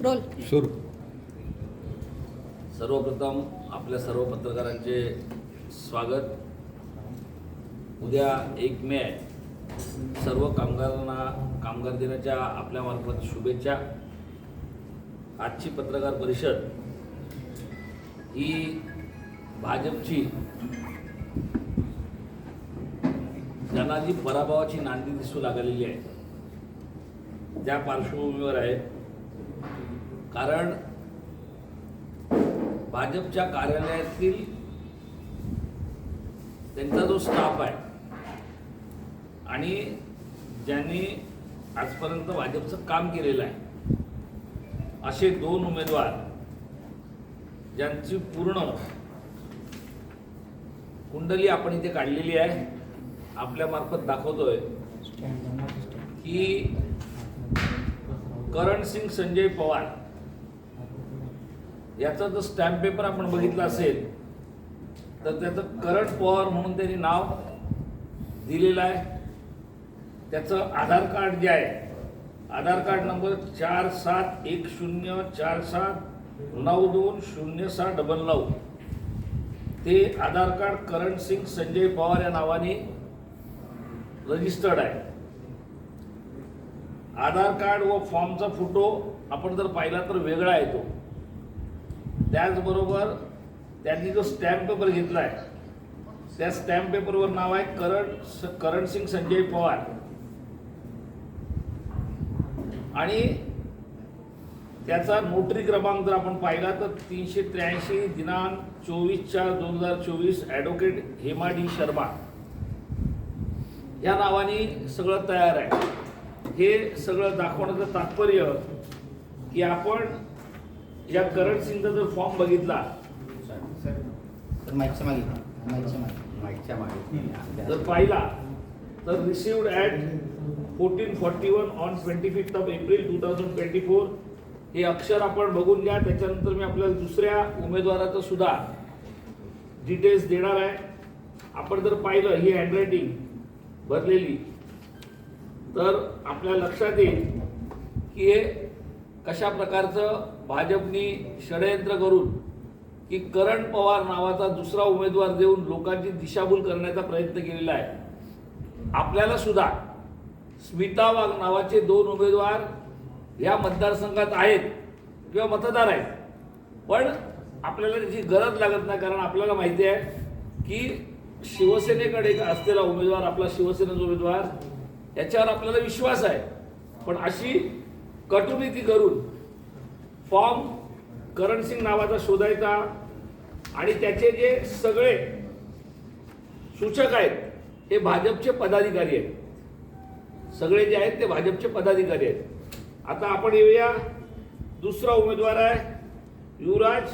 Role. सुरू. सर्वप्रथम आपल्या सर्व पत्रकारांचे स्वागत. उद्या एक मे आहे. सर्व कामगारांना कामगार दिनाच्या आपल्यामार्फत शुभेच्छा. आजची पत्रकार परिषद ही भाजपची त्यांना जी पराभवाची नांदी दिसू लागलेली आहे. त्या पार्श्वभूमीवर आहे कारण भाजपच्या कार्यालयातील त्यांचा जो स्टाफ आहे आणि ज्यांनी आजपर्यंत भाजपचं काम केलेलं आहे असे दोन उमेदवार ज्यांची पूर्ण कुंडली आपण इथे काढलेली आहे आपल्यामार्फत दाखवतोय की करण सिंग संजय पवार याचा जर स्टॅम्प पेपर आपण बघितला असेल तर त्याचं करंट पवार म्हणून त्यांनी नाव दिलेलं आहे. त्याचं आधार कार्ड जे आहे आधार कार्ड नंबर चार सात एक शून्य चार सात नऊ दोन शून्य सहा डबल नऊ. ते आधार कार्ड करण सिंग संजय पवार या नावाने रजिस्टर्ड आहे. आधार कार्ड व फॉर्मचा फोटो आपण जर पाहिला तर वेगळा येतो त्याचबरोबर त्यांनी जो स्टॅम्प पेपर घेतला आहे त्या स्टॅम्प पेपरवर नाव आहे करण करण सिंग संजय पवार. आणि त्याचा नोटरी क्रमांक जर आपण पाहिला तर तीनशे त्र्याऐंशी दिनांक चोवीस चार दोन हजार चोवीस ॲडव्होकेट हेमा डी शर्मा. या नावाने सगळं तयार आहे. हे सगळं दाखवण्याचं तात्पर्य की आपण या करण सिंगचा जर फॉर्म बघितला. तर माईकच्या मागे माईकच्या मागे. माईकच्या मागे. जर पाहिला तर received at fourteen forty one on twenty fifth of April two thousand twenty four हे अक्षर आपण बघून घ्या त्याच्यानंतर मी आपल्याला दुसऱ्या उमेदवाराचं सुद्धा डिटेल्स देणार आहे. आपण जर पाहिलं ही हँडरायटिंग भरलेली तर आपल्या लक्षात येईल की हे कशा प्रकारचं भाजपनी षडयंत्र करून की करण पवार नावाचा दुसरा उमेदवार देऊन लोकांची दिशाभूल करण्याचा प्रयत्न केलेला आहे? आपल्याला सुद्धा स्मिता वाघ नावाचे दोन उमेदवार या मतदारसंघात आहेत किंवा मतदार आहेत. पण आपल्याला त्याची गरज लागत नाही कारण आपल्याला माहिती आहे की शिवसेनेकडे असलेला उमेदवार आपला शिवसेनेचा उमेदवार याच्यावर आपल्याला विश्वास आहे. पण अशी कटुनीती करून फॉर्म करणसिंग नावाचा शोधायचा आणि त्याचे जे सगळे सूचक आहेत हे भाजपचे पदाधिकारी आहेत. सगळे जे आहेत ते भाजपचे पदाधिकारी आहेत. आता आपण येऊया. दुसरा उमेदवार आहे युवराज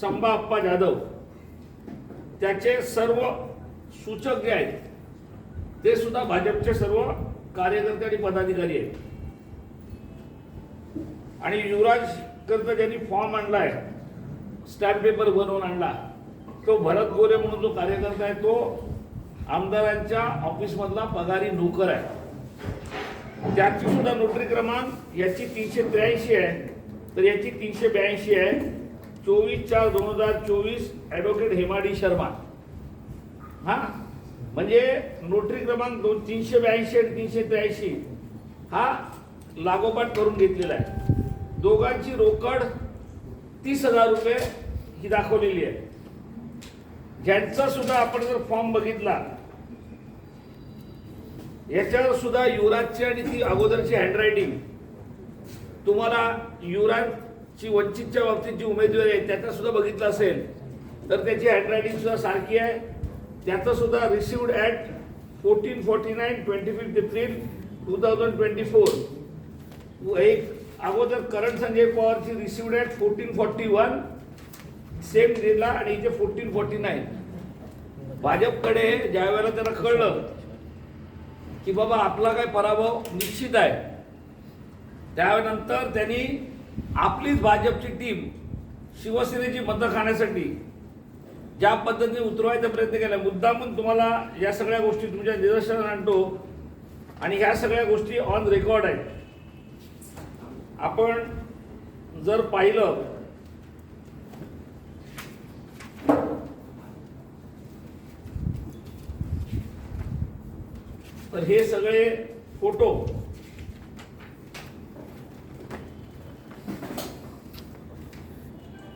संभा अप्पा जाधव. त्याचे सर्व सूचक जे आहेत ते सुद्धा भाजपचे सर्व कार्यकर्ते आणि पदाधिकारी आहेत. आणि युवराज कर्ज ज्यांनी फॉर्म आणलाय. स्टॅम्प पेपर बनवून आणला. तो भरत गोरे म्हणून जो कार्यकर्ता आहे तो आमदारांच्या ऑफिसमधला पगारी नोकर आहे. त्याची सुद्धा नोटरी क्रमांक याची तीनशे त्र्याऐंशी आहे. तर याची तीनशे ब्याऐंशी आहे. चोवीस चार दोन हजार चोवीस ॲडव्होकेट हेमाडी शर्मा. हा? म्हणजे नोटरी क्रमांक दोन तीनशे ब्याऐंशी आणि तीनशे त्र्याऐंशी हा लागोपाठ करून घेतलेला आहे. दोघांची रोकड तीस हजार रुपये ही दाखवलेली आहे. ज्यांचा सुद्धा आपण जर फॉर्म बघितला याच्यावर सुद्धा युवराजची आणि ती अगोदरची हँडरायटिंग तुम्हाला युवराजची वंचितच्या बाबतीत जी उमेदवारी आहे त्याचा सुद्धा बघितलं असेल तर त्याची हँडरायटिंग सुद्धा सारखी आहे. त्याचं सुद्धा received at fourteen forty nine twenty fifth April two thousand twenty four एक अगोदर Karan Sanjay पवारची received at fourteen forty one same डेला आणि इथे फोर्टीन फॉर्टी नाईन भाजपकडे ज्या वेळेला त्यांना कळलं की बाबा आपला काय पराभव निश्चित आहे त्यानंतर त्यांनी आपलीच भाजपची टीम शिवसेनेची मतं खाण्यासाठी ज्या पद्धतीने उतरवायचा प्रयत्न केला. मुद्दामून तुम्हाला या सगळ्या गोष्टी तुमच्या निदर्शनात आणतो आणि ह्या सगळ्या गोष्टी ऑन रेकॉर्ड आहेत. आपण जर पाहिलं तर हे सगळे फोटो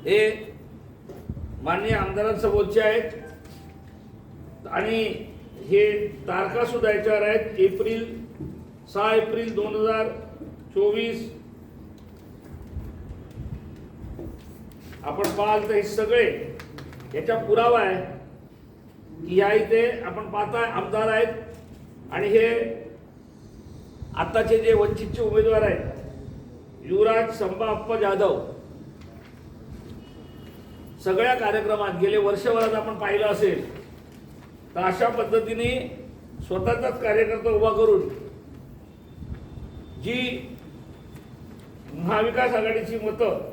हे माननीय आमदारांसमोरचे आहेत. आणि हे तारखा सुद्धा याच्यावर आहेत. एप्रिल सहा एप्रिल दोन हजार चोवीस आपण पाहाल तर हे सगळे याचा पुरावा आहे. की या इथे आपण पाहताय आमदार आहेत. आणि हे आत्ताचे जे वंचितचे उमेदवार आहेत युवराज संभा अप्पा जाधव सगळ्या कार्यक्रमात गेले वर्षभरात आपण पाहिलं असेल तर अशा पद्धतीने स्वतःचाच कार्यकर्ता उभा करून जी महाविकास आघाडीची मतं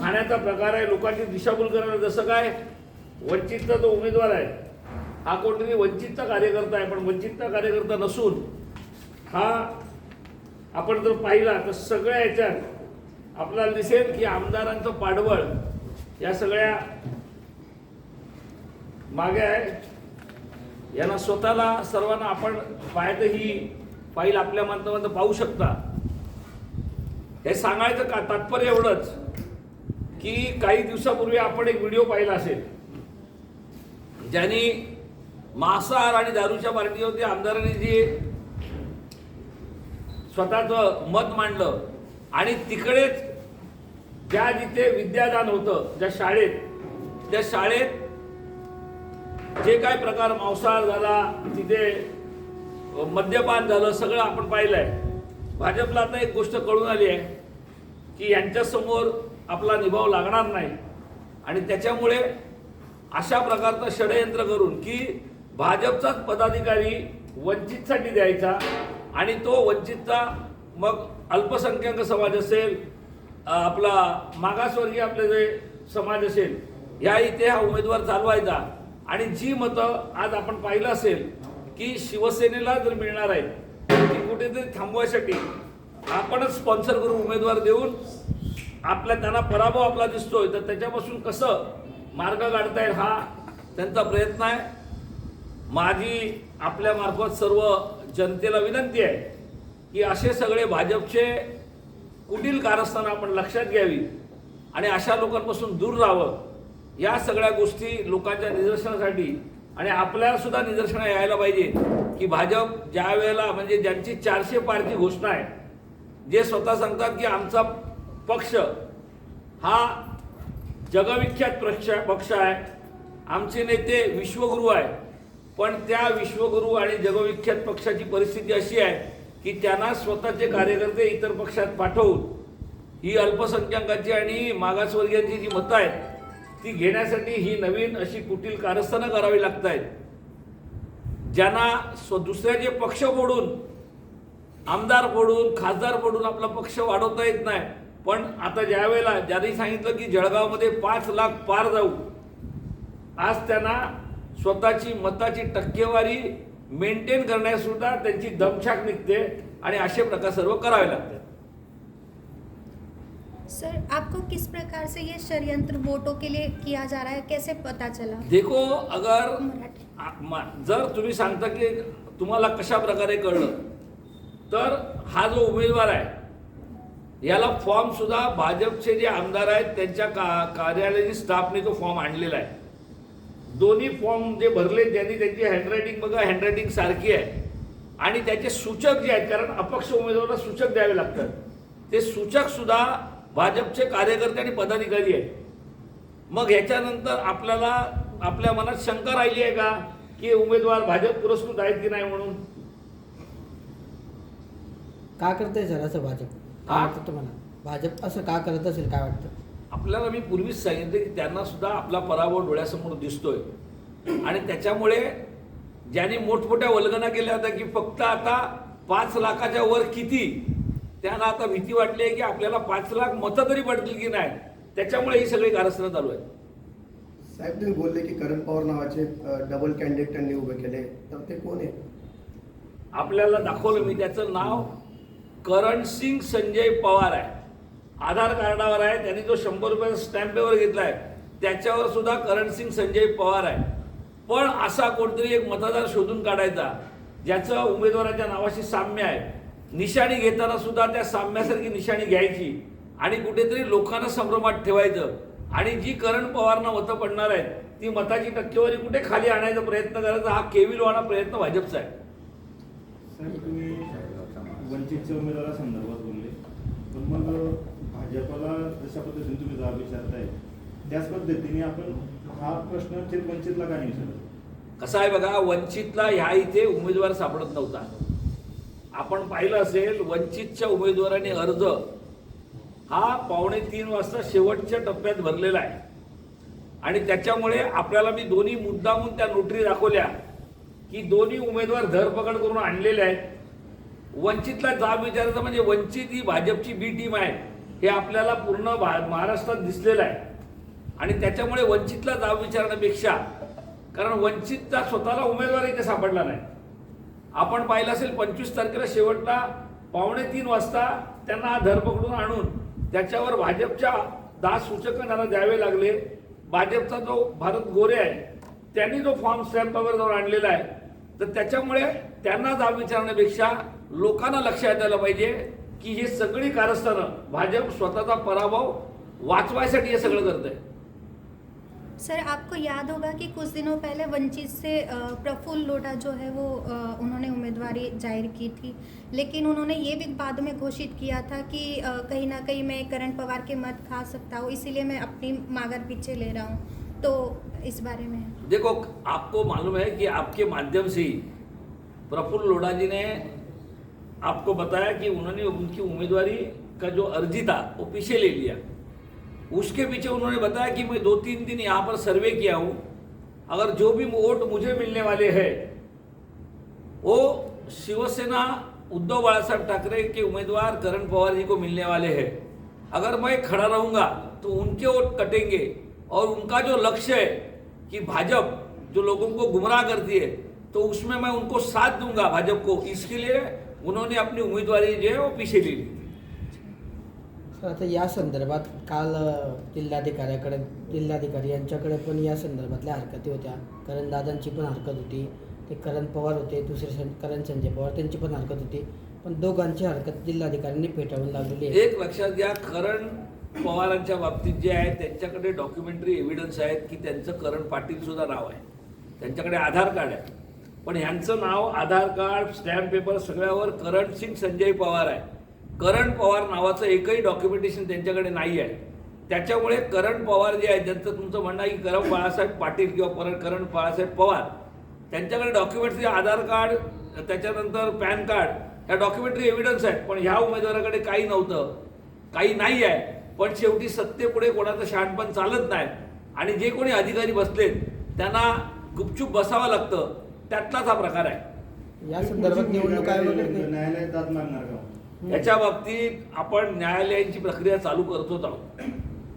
खाण्याचा प्रकार आहे लोकांची दिशाभूल करणं जसं काय वंचितचा जो उमेदवार आहे हा कोणतरी वंचितचा कार्यकर्ता आहे पण वंचितचा कार्यकर्ता नसून हा आपण जर पाहिला तर सगळ्या याच्यात आपल्याला दिसेल की आमदारांचं पाठबळ या सगळ्या मागे आहे. यांना स्वतःला सर्वांना आपण पाहतं ही फाईल आपल्या माध्यमातून पाहू शकता. हे सांगायचं का? तात्पर्य एवढंच. की काही दिवसापूर्वी आपण एक व्हिडिओ पाहिला असेल. ज्यांनी मांसाहार आणि दारूच्या पार्टीवरती आमदारांनी जे स्वतःचं मत मांडलं आणि तिकडेच ज्या जिथे विद्यादान होतं ज्या शाळेत त्या शाळेत जे काय प्रकार मांसाहार झाला तिथे मद्यपान झालं सगळं आपण पाहिलं आहे भाजपला आता एक गोष्ट कळून आली आहे की यांच्यासमोर आपला निभाव लागणार नाही. आणि त्याच्यामुळे अशा प्रकारचं षडयंत्र करून की भाजपचाच पदाधिकारी वंचितसाठी द्यायचा आणि तो वंचितचा मग अल्पसंख्याक समाज असेल आपला मागासवर्गीय आपले जे समाज असेल या इथे हा उमेदवार चालवायचा. आणि जी मतं आज आपण पाहिलं असेल की शिवसेनेला जर मिळणार आहेत ती कुठेतरी थांबवायसाठी आपणच स्पॉन्सर करून उमेदवार देऊन आपल्या त्यांना पराभव आपला दिसतोय तर त्याच्यापासून कसं मार्ग काढता येईल हा त्यांचा प्रयत्न आहे. माझी आपल्यामार्फत सर्व जनतेला विनंती आहे की असे सगळे भाजपचे कुटील कारस्थानं आपण लक्षात घ्यावी आणि अशा लोकांपासून दूर राहावं. या सगळ्या गोष्टी लोकांच्या निदर्शनासाठी आणि आपल्यालासुद्धा निदर्शनं यायला पाहिजे की भाजप ज्या वेळेला म्हणजे ज्यांची चारशे पारची घोषणा आहे जे स्वतः सांगतात की आमचा पक्ष हा जगविख्यात पक्ष पक्ष आहे. आमचे नेते विश्वगुरू आहे पण त्या विश्वगुरू आणि जगविख्यात पक्षाची परिस्थिती अशी आहे की त्यांना स्वतःचे कार्यकर्ते इतर पक्षात पाठवून ही अल्पसंख्याकांची आणि मागासवर्गीयांची जी मतं आहेत ती घेण्यासाठी ही नवीन अशी कुटील कारस्थानं करावी लागत आहेत ज्यांना स्व दुसऱ्याचे पक्ष फोडून आमदार फोडून खासदार फोडून आपला पक्ष वाढवता येत नाही पण आता ज्या वेळेला ज्यांनी सांगितलं की जळगावमध्ये पाच लाख पार जाऊ आज त्यांना स्वतःची मताची टक्केवारी मेंटेन करण्यास सुद्धा त्यांची दमछाक निघते आणि असे प्रकार सर्व करावे लागतात. सर आपको किस प्रकार से ये षड्यंत्र वोटों के लिए किया जा रहा है? कैसे पता चला? देखो अगर जर तुम्ही सांगता की तुम्हाला कशा प्रकारे कळलं तर हा जो उमेदवार आहे याला फॉर्म सुद्धा भाजपचे जे आमदार आहेत त्यांच्या का कार्यालयाची स्टाफने तो फॉर्म आणलेला आहे. दोन्ही फॉर्म जे भरले त्यांनी त्यांची हँडरायटिंग बघा हँडरायटिंग सारखी आहे. आणि त्याचे सूचक जे आहेत कारण अपक्ष उमेदवाराला सूचक द्यावे लागतात. ते सूचक सुद्धा भाजपचे कार्यकर्ते आणि पदाधिकारी आहेत. मग ह्याच्यानंतर आपल्याला आपल्या मनात शंका राहिली आहे का की उमेदवार भाजप पुरस्कृत आहेत की नाही म्हणून? का करते सर असं भाजप? काय? वाटतं तुम्हाला भाजप असं का करत असेल काय वाटतं? आपल्याला मी पूर्वीच सांगितलं की त्यांना सुद्धा आपला पराभव डोळ्यासमोर दिसतोय. आणि त्याच्यामुळे ज्यांनी मोठमोठ्या वल्गना केल्या होत्या की फक्त आता पाच लाखाच्या वर किती त्यांना आता भीती वाटली आहे की आपल्याला पाच लाख मतं तरी पडतील की नाही त्याच्यामुळे ही सगळी कारस्थानं चालू आहे साहेब तुम्ही बोलले की करण पवार नावाचे डबल कॅन्डिडेट त्यांनी उभे केले. तर ते कोण आहे आपल्याला दाखवलं मी त्याचं नाव. करण सिंग संजय पवार आहे. आधार कार्डावर आहे त्यांनी जो शंभर रुपयाचा स्टॅम्प पेपर आहे त्याच्यावर सुद्धा करणसिंग संजय पवार आहे. पण असा कोणतरी एक मतदार शोधून काढायचा ज्याचं उमेदवाराच्या नावाशी साम्य आहे. निशाणी घेताना सुद्धा त्या साम्यासारखी निशाणी घ्यायची आणि कुठेतरी लोकांना संभ्रमात ठेवायचं. आणि जी करण पवारना मतं पडणार आहेत ती मताची टक्केवारी कुठे खाली आणायचा प्रयत्न करायचा हा केविलवाणा प्रयत्न भाजपचा आहे. वंचितच्या उमेदवारासंदर्भात बोलले. पण मग भाजपला जशा पद्धतीने तुम्ही जबाब विचारताय त्याच पद्धतीने आपण हा प्रश्न थेट वंचितला का नाही विचारत? कसं आहे बघा वंचितला ह्या इथे उमेदवार सापडत नव्हता. आपण पाहिलं असेल वंचितच्या उमेदवाराने अर्ज हा पावणे तीन वाजता शेवटच्या टप्प्यात भरलेला आहे. आणि त्याच्यामुळे आपल्याला मी दोन्ही मुद्दामून त्या नोटरी दाखवल्या की दोन्ही उमेदवार धरपकड करून आणलेले आहेत. वंचितला जाब विचारायचं म्हणजे वंचित ही भाजपची बी टीम आहे. हे आपल्याला पूर्ण भा- महाराष्ट्रात दिसलेलं आहे. आणि त्याच्यामुळे वंचितला जाब विचारण्यापेक्षा कारण वंचितचा स्वतःला उमेदवार इथे सापडला नाही. आपण पाहिलं असेल पंचवीस तारखेला शेवटला पावणे तीन वाजता त्यांना हा धरपकडून आणून त्याच्यावर भाजपच्या दहा त्यांना द्यावे लागले. भाजपचा जो भारत गोरे आहे त्यांनी जो फॉर्म स्टॅम्पावर जाऊन आणलेला आहे. तर त्याच्यामुळे त्यांना जाब विचारण्यापेक्षा लोकांना लक्षात द्यायला पाहिजे की हे सगळी कारस्थानं भाजप स्वतःचा पराभव वाचवायसाठी हे सगळं करत आहे सर आपको याद होगा कि कुछ दिनों पहले वंचित से प्रफुल्ल लोढ़ा जो है वो उन्होंने उम्मीदवारी जाहिर की थी। लेकिन उन्होंने ये भी बाद में घोषित किया था कि कहीं ना कहीं मैं करण पवार के मत खा सकता हूँ इसीलिए मैं अपनी मागर पीछे ले रहा हूँ। तो इस बारे में। देखो, आपको मालूम है कि आपके माध्यम से प्रफुल्ल लोढ़ा जी ने आपको बताया कि उन्होंने उनकी उम्मीदवारी का जो अर्जी था वो पीछे ले लिया। उसके पीछे उन्होंने बताया कि मैं दो तीन दिन यहाँ पर सर्वे किया हूँ। अगर जो भी वोट मुझे मिलने वाले हैं, वो शिवसेना उद्धव बाला साहब ठाकरे के उम्मीदवार करण पवार जी को मिलने वाले हैं। अगर मैं खड़ा रहूँगा तो उनके वोट कटेंगे और उनका जो लक्ष्य है कि भाजपा जो लोगों को गुमराह करती है तो उसमें मैं उनको साथ दूंगा भाजपा को। इसके लिए उन्होंने अपनी उम्मीदवारी जो है वो पीछे ले। ली तर आता या संदर्भात काल जिल्हाधिकाऱ्याकडे जिल्हाधिकारी यांच्याकडे पण या संदर्भातल्या हरकती होत्या. करण दादांची पण हरकत होती. ते करण पवार होते दुसरे करण संजय पवार त्यांची पण हरकत होती. पण दोघांची हरकत जिल्हाधिकाऱ्यांनी फेटाळून लावलेली आहे. एक लक्षात घ्या करण पवारांच्या बाबतीत जे आहे त्यांच्याकडे डॉक्युमेंटरी एव्हिडन्स आहेत की त्यांचं करण पाटीलसुद्धा नाव आहे. त्यांच्याकडे आधार कार्ड आहे. पण ह्यांचं नाव आधार कार्ड स्टॅम्प पेपर सगळ्यावर करण सिंग संजय पवार आहे. करण पवार नावाचं एकही डॉक्युमेंटेशन त्यांच्याकडे नाही आहे. त्याच्यामुळे करण पवार जे आहे त्यांचं तुमचं म्हणणं आहे की करण बाळासाहेब पाटील किंवा परत करण बाळासाहेब पवार त्यांच्याकडे डॉक्युमेंट्स आधार कार्ड त्याच्यानंतर पॅन कार्ड ह्या डॉक्युमेंटरी एव्हिडन्स आहेत. पण ह्या उमेदवाराकडे काही नव्हतं. काही नाही आहे. पण शेवटी सत्तेपुढे कोणाचं शहाणपण चालत नाही. आणि जे कोणी अधिकारी बसलेत त्यांना गुपचूप बसावं लागतं. त्यातलाच हा प्रकार आहे. या संदर्भात निवडणूक का? याच्या बाबतीत आपण न्यायालयांची प्रक्रिया चालू करतोच आहोत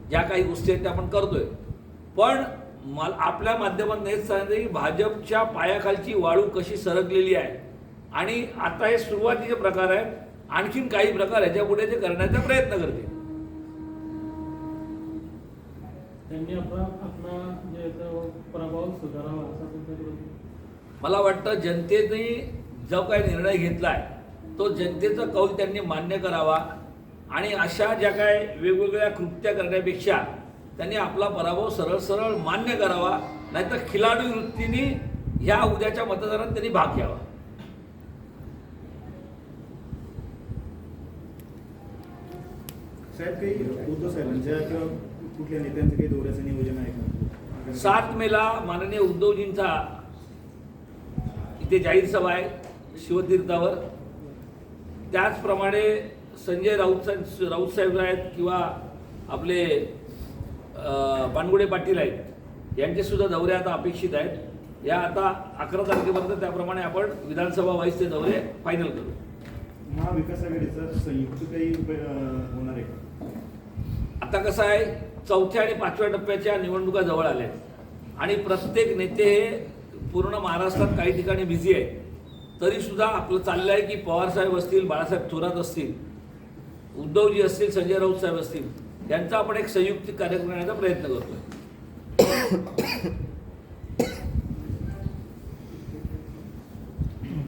ज्या काही गोष्टी आहेत त्या आपण करतोय. पण मला आपल्या माध्यमातून हेच सांगायचं की भाजपच्या पायाखालची वाळू कशी सरकलेली आहे. आणि आता हे सुरुवातीचे प्रकार आहेत. आणखीन काही प्रकार ह्याच्या पुढे ते करण्याचा प्रयत्न करतील. त्यांनी आपला आपला जे प्रभाव सुधारावा असा तुमच्याकडून मला वाटतं जनतेने जो काही निर्णय घेतला आहे तो जनतेचा कौल त्यांनी मान्य करावा आणि अशा ज्या काय वेगवेगळ्या कृत्या करण्यापेक्षा त्यांनी आपला पराभव सरळ सरळ मान्य करावा नाहीतर खिलाडू वृत्तीने ह्या उद्याच्या मतदारात त्यांनी भाग घ्यावा. साहेब काही साहेबांच्या किंवा कुठल्या नेत्यांचं काही दौऱ्याचं नियोजन आहे का? सात मेला माननीय उद्धवजींचा इथे जाहीर सभा आहे शिवतीर्थावर. त्याचप्रमाणे संजय राऊत साहेब राऊत साहेब आहेत किंवा आपले अं, बानगुडे पाटील आहेत यांचे सुद्धा दौरे आता अपेक्षित आहेत. या आता अकरा तारखेपर्यंत त्याप्रमाणे आपण विधानसभा वाईसचे दौरे फायनल करू. महाविकास आघाडीचा संयुक्त काही होणार आहे आता कसं आहे चौथ्या आणि पाचव्या टप्प्याच्या निवडणुका जवळ आल्या आहेत. आणि प्रत्येक नेते हे पूर्ण महाराष्ट्रात काही ठिकाणी बिझी आहे तरीसुद्धा आपलं चाललं आहे की पवार साहेब असतील बाळासाहेब थोरात असतील उद्धवजी असतील संजय राऊत साहेब असतील यांचा आपण एक संयुक्त कार्यक्रम करण्याचा प्रयत्न करतोय.